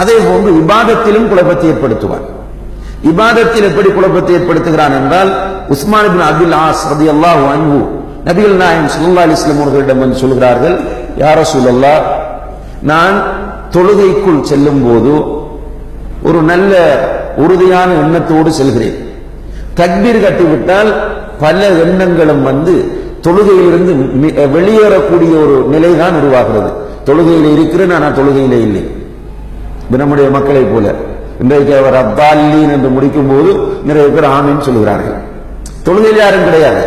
அதே போன்று விவாதத்திலும் குழப்பத்தை ஏற்படுத்துவான். இபாதத்தில் எப்படி குழப்பத்தை ஏற்படுத்துகிறான் என்றால் உஸ்மான் பின் அப்துல் ஆஸ் ரலியல்லாஹு அன்பு நபிகள் நாயம் சுல்லா அலி இஸ்லாம் அவர்களிடம் வந்து சொல்கிறார்கள் யார ரசூலல்லாஹ் நான் தொழுகைக்குள் செல்லும் போது ஒரு நல்ல உறுதியான எண்ணத்தோடு செல்கிறேன். தக்பீர் கட்டிவிட்டால் பல எண்ணங்களும் வந்து தொழுகையிலிருந்து வெளியேறக்கூடிய ஒரு நிலைதான் உருவாகிறது. தொழுகையில் இருக்கிறேன் ஆனால் தொழுகையிலே இல்லை. இது நம்முடைய மக்களை போல. இன்றைக்கு அவர் அப்தால்லீன் என்று முடிக்கும் போது நிறைய பேர் ஆமீன் சொல்லுகிறார்கள். தொழுகையில் யாரும் கிடையாது.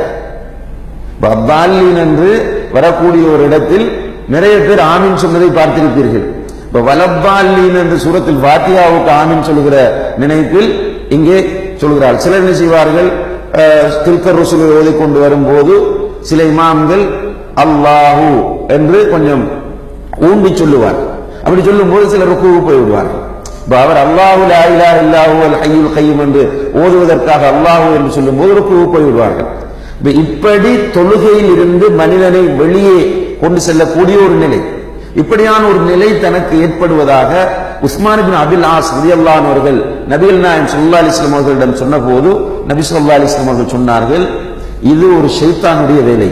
இப்ப என்று வரக்கூடிய ஒரு இடத்தில் நிறைய பேர் ஆமீன் சொன்னதை பார்த்திருப்பீர்கள். இப்ப வலப்பால்லீன் என்று சூரத்தில் வாத்தியாவுக்கு ஆமீன் சொல்லுகிற நினைப்பில் இங்கே சொல்கிறார். சிலர் என்ன செய்வார்கள்? அஹ், திருக்கர் ருசுலை எழுதி கொண்டு வரும்போது சில இமாம்கள் அல்லாஹு என்று கொஞ்சம் ஊண்டி சொல்லுவார் அப்படி சொல்லும்போது சிலர் ருக்கு போய் விடுவார்கள். இப்ப அவர் அல்லாஹு லா இல்லாஹு அல் ஹய்யுல் கையும் என்று ஓதுவதற்காக அல்லாஹு என்று சொல்லும்போது ருக்கு போய் விடுவார்கள். இப்படி தொழுகையில் இருந்து மனிதனை வெளியே கொண்டு செல்லக்கூடிய ஒரு நிலை. இப்படியான ஒரு நிலை தனக்கு ஏற்படுவதாக உஸ்மானிபின் அபில் ஆஸ் ரலியல்லாஹு அவர்கள் நபிகள் நாயம் சுல்லா அலைஹி அவர்களிடம் சொன்னபோது நபி சொல்லா அலைஹி அவர்கள் சொன்னார்கள் இது ஒரு ஷெய்தானுடைய வேலை.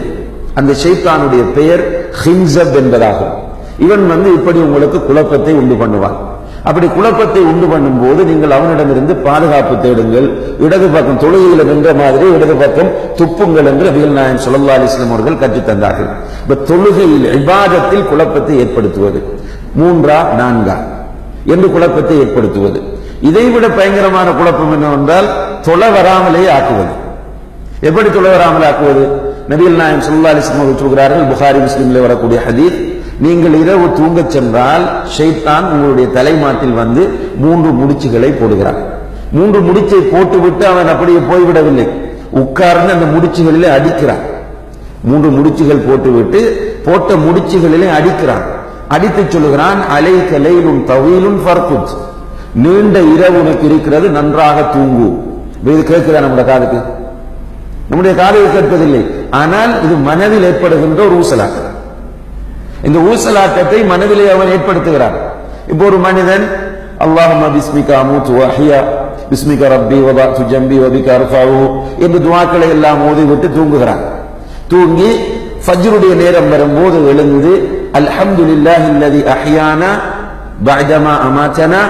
அந்த ஷெய்தானுடைய பெயர் ஹின்சப் என்பதாகும். இவன் வந்து இப்படி உங்களுக்கு குழப்பத்தை உண்டு பண்ணுவான். அப்படி குழப்பத்தை உண்டு பண்ணும்போது நீங்கள் அவனிடமிருந்து பாதுகாப்பு தேடுங்கள். இடது பக்கம் தொழுகையில் நின்ற மாதிரி இடது பக்கம் துப்புங்கள் என்று நபிகள் நாயன் ஸல்லல்லாஹு அலைஹி அவர்கள் கற்றுத்தந்தார்கள் இப்ப தொழுகையில் விவாதத்தில் குழப்பத்தை ஏற்படுத்துவது. மூன்றா நான்கா என்று குழப்பத்தை ஏற்படுத்துவது. இதைவிட பயங்கரமான குழப்பம் என்னவென்றால் தொலை வராமலே ஆக்குவது. எப்படி தொலை வராமல் ஆக்குவது? நபிகள் நாயம் சுல்லா அலைஹி அவர்கள் சொல்கிறார்கள் புகாரி முஸ்லீம்ல வரக்கூடிய ஹதீத் நீங்கள் இரவு தூங்கச் சென்றால் ஷைத்தான் உங்களுடைய தலைமாட்டில் வந்து மூன்று முடிச்சுகளை போடுகிறான் மூன்று முடிச்சை போட்டுவிட்டு அவன் அப்படியே போய்விடவில்லை. உட்கார்ந்து அந்த முடிச்சுகளிலே அடிக்கிறான். மூன்று முடிச்சுகள் போட்டுவிட்டு போட்ட முடிச்சுகளிலே அடிக்கிறான். அடித்து சொல்லுகிறான் அலை கலையிலும் தவீலும் ஃபர்குத். நீண்ட இரவு உனக்கு இருக்கிறது நன்றாக தூங்கு. இது கேட்கிறா நம்முடைய காதுக்கு? நம்முடைய காதுக்கு கேட்பதில்லை. ஆனால் இது மனதில் ஏற்படுகின்ற ஒரு ஊசலாட்டம். இந்த ஊசலாட்டத்தை மனதிலே அவன் ஏற்படுத்துகிறான். இப்போ ஒரு மனிதன் அல்லாஹும்ம பிஸ்மிகா மூத்து வஹியா பிஸ்மிக ரப்பி வதாத்து ஜம்பி வபிக அர்ஃபாவு என்று துவாக்களை எல்லாம் ஓதி விட்டு தூங்குகிறான். தூங்கி ஃபஜ்ருடைய நேரம் வரும்போது எழுந்து அல்ஹம்துலில்லாஹி இல்லதி அஹியானா பஅதமா அமாத்தனா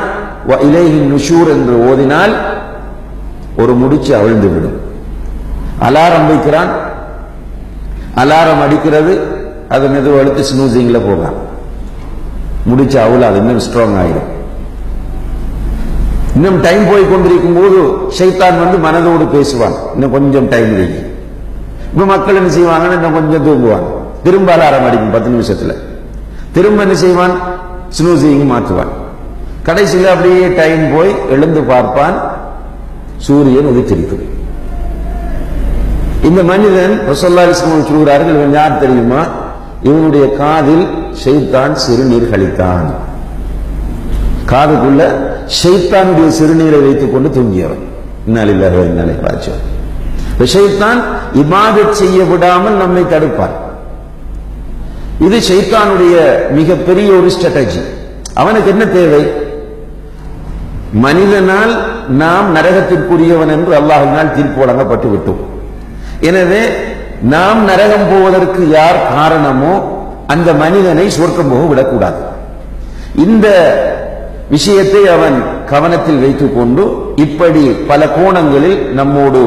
வ இலைஹி நுஷூர் என்று ஓதினால் ஒரு முடிச்சு அவிழ்ந்து விடும். அலாரம் வைக்கிறான். அலாரம் அடிக்கிறது. அது மெதுவாக எடுத்து ஸ்னூசிங்கில் போடலாம் முடிச்சு அவ்வளவு அது இன்னும் ஸ்ட்ராங் ஆயிடும். இன்னும் டைம் போய் கொண்டிருக்கும் போது சைத்தான் வந்து மனதோடு பேசுவான். இன்னும் கொஞ்சம் டைம் இருக்கு இப்ப மக்கள் என்ன செய்வாங்கன்னா இன்னும் கொஞ்சம் தூங்குவாங்க திரும்ப அலாரம் அடிக்கும் பத்து நிமிஷத்துல. திரும்ப என்ன செய்வான்? ஸ்னூசிங் மாற்றுவான். கடைசியில் அப்படியே டைம் போய் எழுந்து பார்ப்பான். சூரியன் உதித்திருக்குது இந்த மனிதன் ரசல்லா அலிஸ்லாம் சொல்கிறார்கள் யார் தெரியுமா? இவனுடைய காதில் ஷைத்தான் சிறுநீர் கழித்தான். காதுக்குள்ள ஷைத்தானுடைய சிறுநீரை வைத்துக் கொண்டு தூங்கியவன் இன்னாலில்லாஹி இன்னாலே ராஜ்யம் ஷைத்தான் இபாதத் செய்ய விடாமல் நம்மை தடுப்பான். இது ஷைத்தானுடைய மிகப்பெரிய ஒரு ஸ்ட்ராட்டஜி அவனுக்கு என்ன தேவை? மனிதனால் நாம் நரகத்திற்குரியவன் என்று அல்லாஹினால் தீர்ப்பு வழங்கப்பட்டு விட்டோம் எனவே நாம் நரகம் போவதற்கு யார் காரணமோ அந்த மனிதனை சொர்க்கம் போக விடக்கூடாது. இந்த விஷயத்தை அவன் கவனத்தில் வைத்துக் கொண்டு இப்படி பல கோணங்களில் நம்மோடு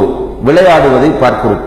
விளையாடுவதை பார்க்கிறோம்.